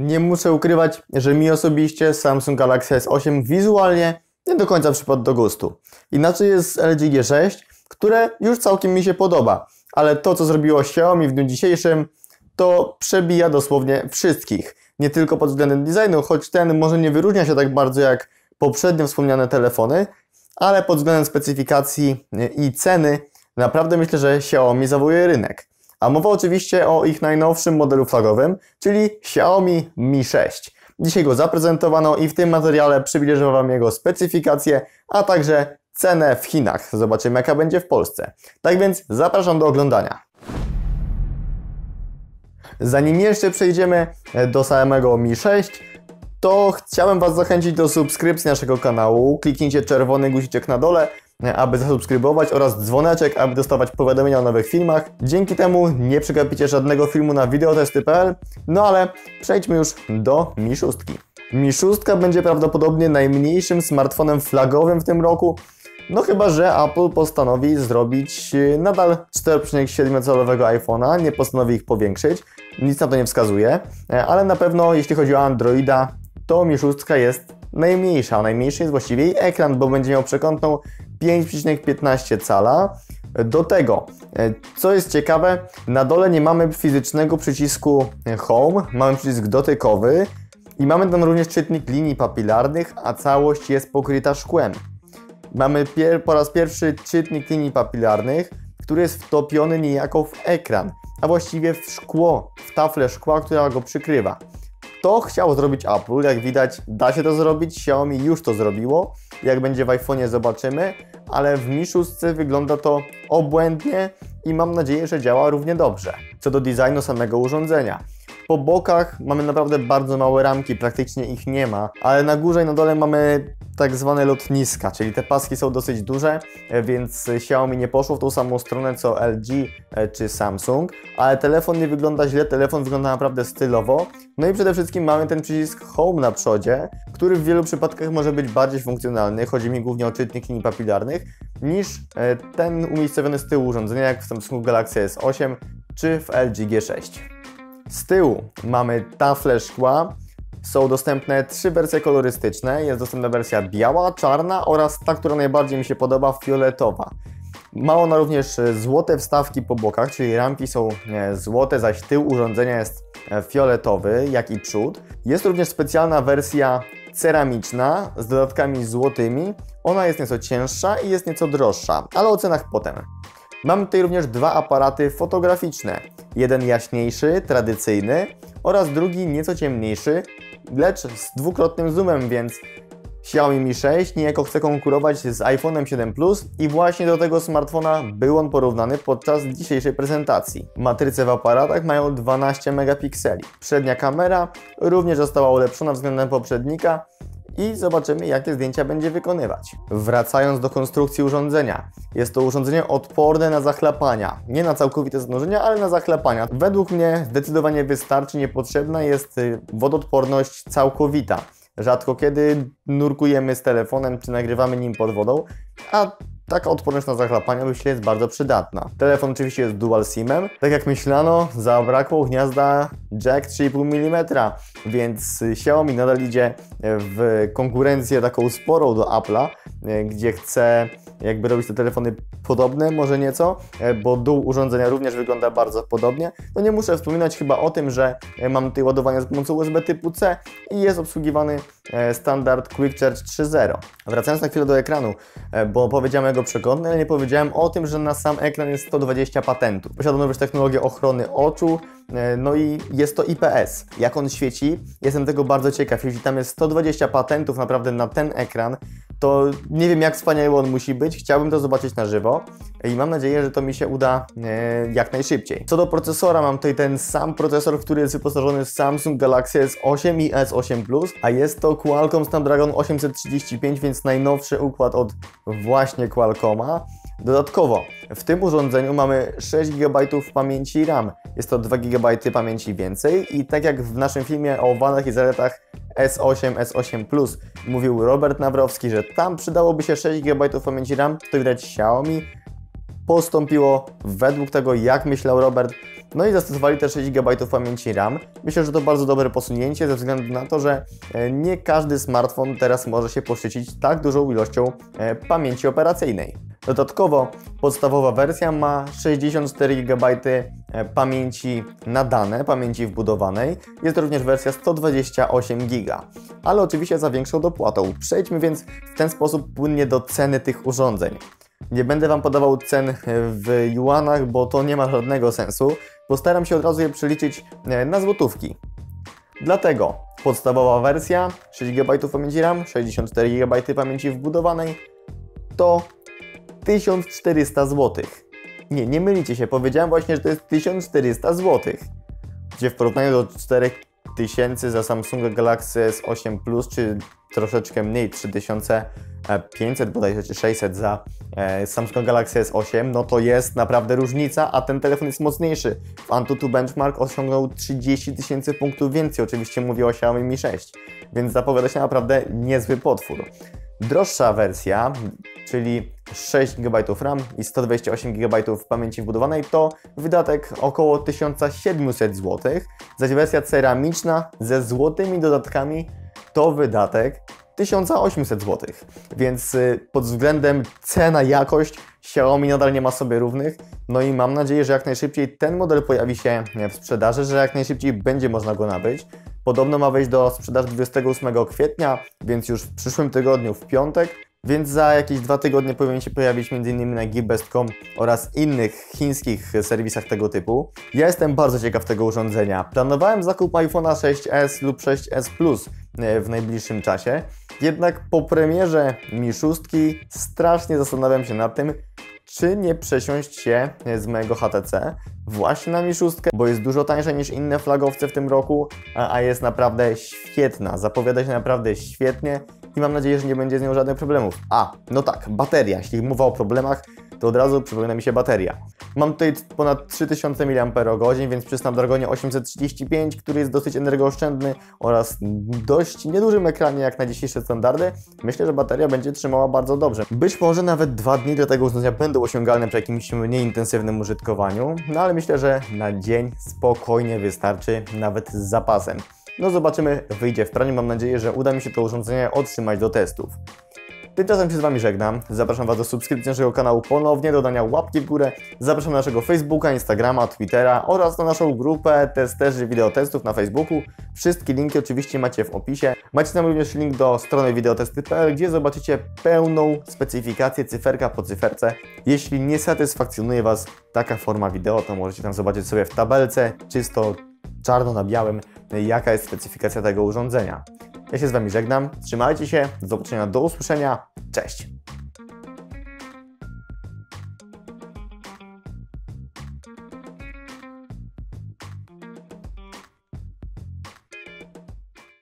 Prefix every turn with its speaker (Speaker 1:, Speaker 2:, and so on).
Speaker 1: Nie muszę ukrywać, że mi osobiście Samsung Galaxy S8 wizualnie nie do końca przypadł do gustu. Inaczej jest z LG G6, które już całkiem mi się podoba, ale to co zrobiło Xiaomi w dniu dzisiejszym to przebija dosłownie wszystkich. Nie tylko pod względem designu, choć ten może nie wyróżnia się tak bardzo jak poprzednio wspomniane telefony, ale pod względem specyfikacji i ceny naprawdę myślę, że Xiaomi zawojuje rynek. A mowa oczywiście o ich najnowszym modelu flagowym, czyli Xiaomi Mi 6. Dzisiaj go zaprezentowano i w tym materiale przybliżę Wam jego specyfikację, a także cenę w Chinach. Zobaczymy jaka będzie w Polsce. Tak więc zapraszam do oglądania. Zanim jeszcze przejdziemy do samego Mi 6, to chciałem Was zachęcić do subskrypcji naszego kanału. Kliknijcie czerwony guziczek na dole, aby zasubskrybować oraz dzwoneczek, aby dostawać powiadomienia o nowych filmach. Dzięki temu nie przegapicie żadnego filmu na videotesty.pl. No ale przejdźmy już do Mi 6. Mi 6 będzie prawdopodobnie najmniejszym smartfonem flagowym w tym roku, no chyba, że Apple postanowi zrobić e, nadal 4,7-calowego iPhone'a, nie postanowi ich powiększyć, nic na to nie wskazuje, e, ale na pewno jeśli chodzi o Androida, to Mi 6 jest najmniejsza. Najmniejszy jest właściwie jej ekran, bo będzie miał przekątną 5,15 cala. Do tego, e, co jest ciekawe, na dole nie mamy fizycznego przycisku Home, mamy przycisk dotykowy i mamy tam również czytnik linii papilarnych, a całość jest pokryta szkłem. Mamy po raz pierwszy czytnik linii papilarnych, który jest wtopiony niejako w ekran, a właściwie w szkło, w taflę szkła, która go przykrywa. To chciał zrobić Apple, jak widać da się to zrobić, Xiaomi już to zrobiło, jak będzie w iPhone'ie zobaczymy, ale w Mi 6 wygląda to obłędnie i mam nadzieję, że działa równie dobrze. Co do designu samego urządzenia. Po bokach mamy naprawdę bardzo małe ramki, praktycznie ich nie ma, ale na górze i na dole mamy tak zwane lotniska, czyli te paski są dosyć duże, więc Xiaomi nie poszło w tą samą stronę co LG e, czy Samsung, ale telefon nie wygląda źle, telefon wygląda naprawdę stylowo. No i przede wszystkim mamy ten przycisk Home na przodzie, który w wielu przypadkach może być bardziej funkcjonalny, chodzi mi głównie o czytnik linii papilarnych, niż e, ten umiejscowiony z tyłu urządzenia, jak w Samsung Galaxy S8 czy w LG G6. Z tyłu mamy tafle szkła, są dostępne trzy wersje kolorystyczne. Jest dostępna wersja biała, czarna oraz ta, która najbardziej mi się podoba, fioletowa. Ma ona również złote wstawki po bokach, czyli ramki są e, złote, zaś tył urządzenia jest e, fioletowy, jak i przód. Jest również specjalna wersja ceramiczna z dodatkami złotymi. Ona jest nieco cięższa i jest nieco droższa, ale o cenach potem. Mam tutaj również dwa aparaty fotograficzne. Jeden jaśniejszy, tradycyjny oraz drugi nieco ciemniejszy, lecz z dwukrotnym zoomem, więc Xiaomi Mi 6 niejako chce konkurować z iPhone'em 7 Plus i właśnie do tego smartfona był on porównany podczas dzisiejszej prezentacji. Matryce w aparatach mają 12 megapikseli. Przednia kamera również została ulepszona względem poprzednika i zobaczymy jakie zdjęcia będzie wykonywać. Wracając do konstrukcji urządzenia. Jest to urządzenie odporne na zachlapania. Nie na całkowite znużenia, ale na zachlapania. Według mnie zdecydowanie wystarczy, niepotrzebna jest y, wododporność całkowita. Rzadko kiedy nurkujemy z telefonem czy nagrywamy nim pod wodą, a taka odporność na zachlapania myślę jest bardzo przydatna. Telefon oczywiście jest dual SIM-em. Tak jak myślano, zabrakło gniazda jack 3,5 mm, więc Xiaomi nadal idzie w konkurencję taką sporą do Apple'a, gdzie chce jakby robić te telefony podobne, może nieco, bo dół urządzenia również wygląda bardzo podobnie. No nie muszę wspominać chyba o tym, że mam tutaj ładowanie z pomocą USB typu C i jest obsługiwany e, standard Quick Charge 3.0. Wracając na chwilę do ekranu, e, bo powiedziałem jego przeglądny, ale nie powiedziałem o tym, że na sam ekran jest 120 patentów. Posiada również technologię ochrony oczu, e, no i jest to IPS. Jak on świeci? Jestem tego bardzo ciekaw. Jeśli tam jest 120 patentów naprawdę na ten ekran, to nie wiem jak wspaniały on musi być, chciałbym to zobaczyć na żywo i mam nadzieję, że to mi się uda e, jak najszybciej. Co do procesora, mam tutaj ten sam procesor, który jest wyposażony w Samsung Galaxy S8 i S8 Plus, a jest to Qualcomm Snapdragon 835, więc najnowszy układ od właśnie Qualcomma. Dodatkowo w tym urządzeniu mamy 6 GB pamięci RAM, jest to 2 GB pamięci więcej i tak jak w naszym filmie o wadach i zaletach S8, S8 Plus mówił Robert Nawrowski, że tam przydałoby się 6 GB pamięci RAM, to widać Xiaomi postąpiło według tego, jak myślał Robert No i zastosowali też 6 GB pamięci RAM. Myślę, że to bardzo dobre posunięcie ze względu na to, że e, nie każdy smartfon teraz może się poszczycić tak dużą ilością e, pamięci operacyjnej. Dodatkowo podstawowa wersja ma 64 GB e, pamięci nadane, pamięci wbudowanej. Jest również wersja 128 GB, ale oczywiście za większą dopłatą. Przejdźmy więc w ten sposób płynnie do ceny tych urządzeń. Nie będę Wam podawał cen w juanach, bo to nie ma żadnego sensu. Postaram się od razu je przeliczyć e, na złotówki. Dlatego podstawowa wersja 6 GB pamięci RAM, 64 GB pamięci wbudowanej to 1400 zł. Nie, nie mylicie się, powiedziałem właśnie, że to jest 1400 zł. Gdzie w porównaniu do 4000 za Samsunga Galaxy S8 Plus, czy troszeczkę mniej, 3500 bodajże, czy 600 za e, Samsung Galaxy S8, no to jest naprawdę różnica, a ten telefon jest mocniejszy. W Antutu Benchmark osiągnął 30 tysięcy punktów więcej, oczywiście mówię o Xiaomi Mi 6, więc zapowiada się naprawdę niezły potwór. Droższa wersja, czyli 6 GB RAM i 128 GB pamięci wbudowanej, to wydatek około 1700 zł, zaś wersja ceramiczna ze złotymi dodatkami to wydatek 1800 zł. Więc y, pod względem cena-jakość Xiaomi nadal nie ma sobie równych. No i mam nadzieję, że jak najszybciej ten model pojawi się w sprzedaży, że jak najszybciej będzie można go nabyć. Podobno ma wejść do sprzedaży 28 kwietnia, więc już w przyszłym tygodniu, w piątek. Więc za jakieś dwa tygodnie powinien się pojawić m.in. na Gibest.com oraz innych chińskich serwisach tego typu. Ja jestem bardzo ciekaw tego urządzenia. Planowałem zakup iPhone'a 6s lub 6s Plus w najbliższym czasie, jednak po premierze Mi 6 strasznie zastanawiam się nad tym, czy nie przesiąść się z mojego HTC właśnie na Mi 6, bo jest dużo tańsza niż inne flagowce w tym roku, a jest naprawdę świetna, zapowiada się naprawdę świetnie i mam nadzieję, że nie będzie z nią żadnych problemów. A, no tak, bateria. Jeśli mowa o problemach, to od razu przypomina mi się bateria. Mam tutaj ponad 3000 mAh, więc przy Snapdragonie 835, który jest dosyć energooszczędny oraz dość niedużym ekranie jak na dzisiejsze standardy, myślę, że bateria będzie trzymała bardzo dobrze. Być może nawet dwa dni do tego urządzenia będą osiągalne przy jakimś mniej intensywnym użytkowaniu, no ale myślę, że na dzień spokojnie wystarczy, nawet z zapasem. No zobaczymy, wyjdzie w praniu. Mam nadzieję, że uda mi się to urządzenie otrzymać do testów. Tymczasem się z Wami żegnam. Zapraszam Was do subskrypcji naszego kanału ponownie, dodania łapki w górę. Zapraszam na naszego Facebooka, Instagrama, Twittera oraz na naszą grupę testerzy wideotestów na Facebooku. Wszystkie linki oczywiście macie w opisie. Macie tam również link do strony wideotesty.pl, gdzie zobaczycie pełną specyfikację cyferka po cyferce. Jeśli nie satysfakcjonuje Was taka forma wideo, to możecie tam zobaczyć sobie w tabelce, czysto czarno na białym, jaka jest specyfikacja tego urządzenia. Ja się z Wami żegnam, trzymajcie się, do zobaczenia, do usłyszenia, cześć!